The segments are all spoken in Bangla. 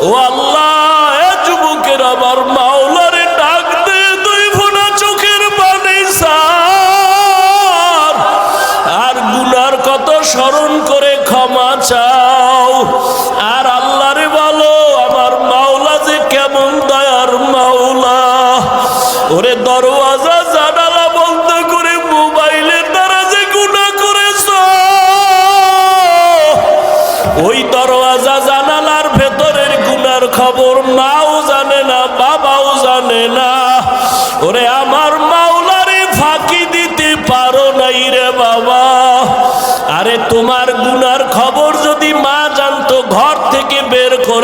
ও যুবকের আমার মাওলারে ডাক দে, দুই ফোনা চোখের পানি সার কত স্মরণ করে ক্ষমা চাও।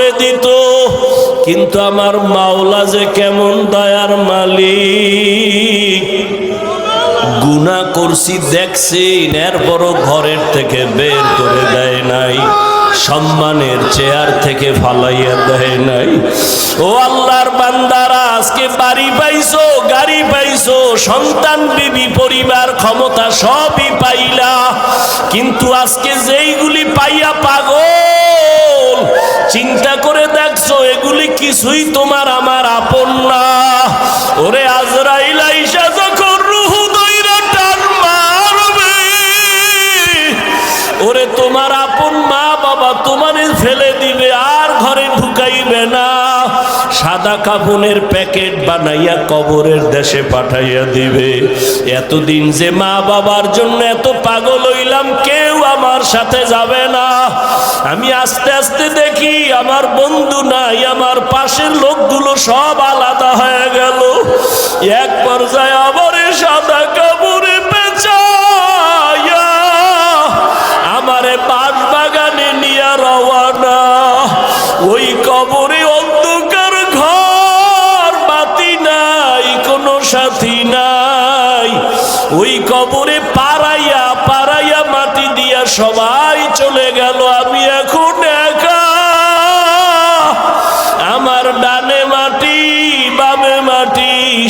করে দিত। কিন্তু আমার মাওলা যে কেমন দয়ার মালিক। গুনা করছি দেখছেন এরপরও ঘরের থেকে বের করে দেয় নাই। সম্মানের চেয়ার থেকে ফালাইয়া দেয় নাই। ও আল্লাহর বান্দারা, আজকে বাড়ি পাইছো, গাড়ি পাইছো, সন্তান, বিবি, পরিবার, ক্ষমতা সবই পাইলা। কিন্তু আজকে যেইগুলি পাইয়া পাগল চিন্তা করে দেখছ, এগুলি কিছুই তোমার আমার আপন না। ওরে আজরাইল যখন রুহু দইরা মারবে, ওরে তোমার আপন মা বাবা তোমারে ফেলে দিবে, আর ঘরে ঢুকাইবে না। সাদা কাপনের প্যাকেট বানাইয়া কবরের দেশে পাঠাইয়া দিবে। এতদিন যে মা বাবার জন্য এত পাগল হইলাম আমার সাথে যাবে না। আমি আস্তে আস্তে দেখি আমার বন্ধু নাই, আমার পাশের লোকগুলো সব আলাদা হয়ে গেল। এক পর্যায়ে আবার সাদা কাপড়ে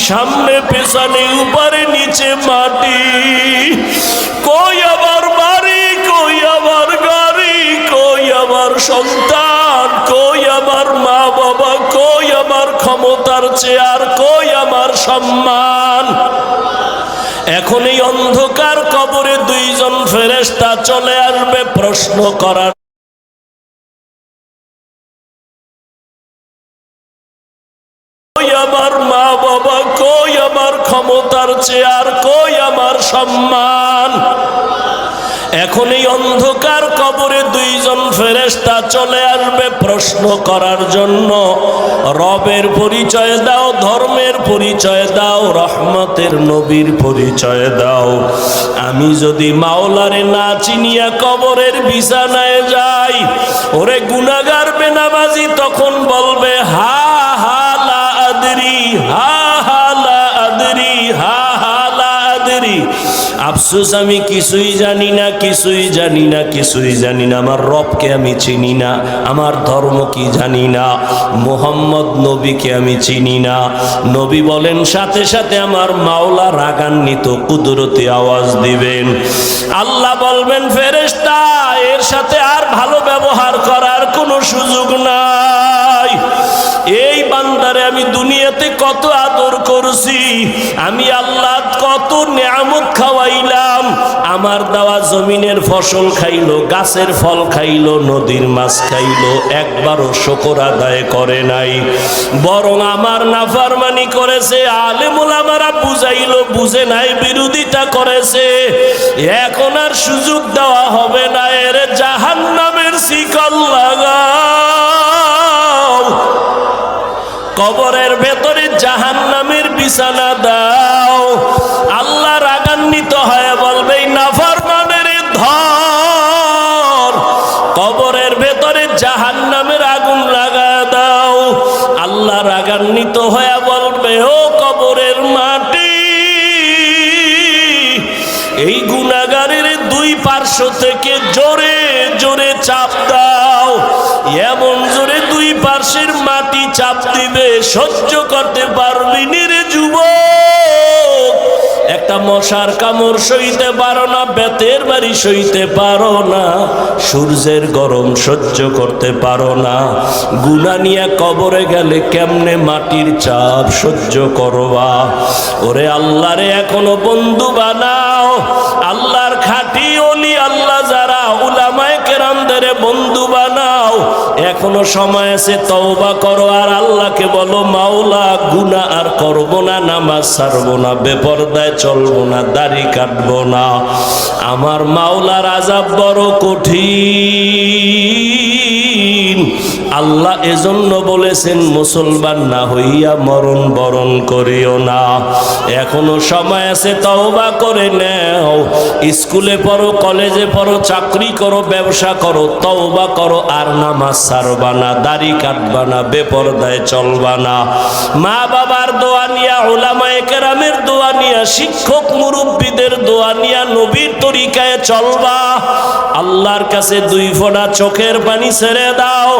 সামনে পেছনে, উপরে, নিচে মাটি। কই আবার বাড়ি, কই আবার গাড়ি, কই আবার সন্তান, কই আমার মা বাবা কই আমার ক্ষমতার চেয়ার, কই আমার সম্মান। এখন এই অন্ধকার কবরে দুইজন ফেরেস্তা চলে আসবে প্রশ্ন করার ক্ষমতার চেয়ার কই আমার সম্মান? এখন এই অন্ধকার কবরে দুইজন ফেরেস্তা চলে আসবে প্রশ্ন করার জন্য। রবের পরিচয় দাও, ধর্মের পরিচয় দাও, রহমতের নবীর পরিচয় দাও। আমি যদি মাওলারে না চিনিয়া কবরের বিছানায় যাই, ওরে গুনাগার বেনামাজি তখন বলবে, হা আফসোস, আমি কিছুই জানি না, কিছুই জানি না, কিছুই জানি না। আমার রবকে আমি চিনি না, আমার ধর্ম কি জানি না। মোহাম্মদ নবীকে আমি চিনি না। নবী বলেন, সাথে সাথে আমার মাওলা রাগান্বিত, কুদরতি আওয়াজ দিবেন। আল্লাহ বলবেন, ফেরেশতা, এর সাথে আর ভালো ব্যবহার করার কোনো সুযোগ নাই। এই বান্দারে আমি দুনিয়াতে কত আদর করছি। আমি আল্লাহ নিয়ামত খাওয়াইলাম। আমার দেওয়া জমিনের ফসল খাইলো, গাছের ফল খাইলো, নদীর মাছ খাইলো, একবারও শকর আদায় করে নাই। বরং আমার নাফারমানি করেছে, আলেমুল আমারা বুঝাইলো, বুঝে নাই, বিরোধিতা করেছে। এখন আর সুযোগ দেওয়া হবে না, এর জাহান নামের শিকল লাগাও। কবরের ভেতরে জাহান নামের বিছানা দাও। রাগান্বিত হয়ে বলবে নাফার মানের ধর। কবরের ভেতরে জাহান নামের আগুন লাগা দাও। আল্লাহ রাগান্বিত হয়ে বলবে, ও কবরের মাটি, এই গুণাগারের দুই পার্শ্ব থেকে জোরে জোরে চাপ দাও। এমন জোরে দুই পার্শ্বের মাটি চাপ দিবে, সহ্য করতে পারবি নি রে যুবক। একটা মশার কামড় সইতে পারো না, বেতের বাড়ি সইতে পারো না, সূর্যের গরম সহ্য করতে পারো না। গুনা নিয়ে কবরে গেলে কেমনে মাটির চাপ সহ্য করবা? ওরে আল্লাহরে এখনও বন্ধু বানাও, আল্লাহর খাটি অলি, আল্লাহ যারা উলামায়ে কেরামদের বন্ধু এখনও সময় আছে, তওবা করো। আর আল্লাহকে বলো, মাওলা গুনা আর করব না, নামাজ ছাড়বো না, বেপরদায় চলবো না, দাড়ি কাটবো না। আমার মাওলার আজাব বড় কঠিন। আল্লাহ এজন্য বলেছেন, মুসলমান না হইয়া মরণ বরণ করিও না। এখনও সময় আছে, তওবা করে নেও। স্কুলে পড়ো, কলেজে পড়ো, চাকরি করো, ব্যবসা করো, তওবা করো, আর নামাজ ছাড়বা না, দাড়ি কাটবা না, বেপরদায় চলবা না। মা বাবার দোয়া নিয়া ওলামায়ে কেরামের দোয়া নিয়া, শিক্ষক মুরব্বীদের দোয়া নিয়া, নবীর তরিকায় চলবা। আল্লাহর কাছে দুই ফোঁটা চোখের পানি ছেড়ে দাও।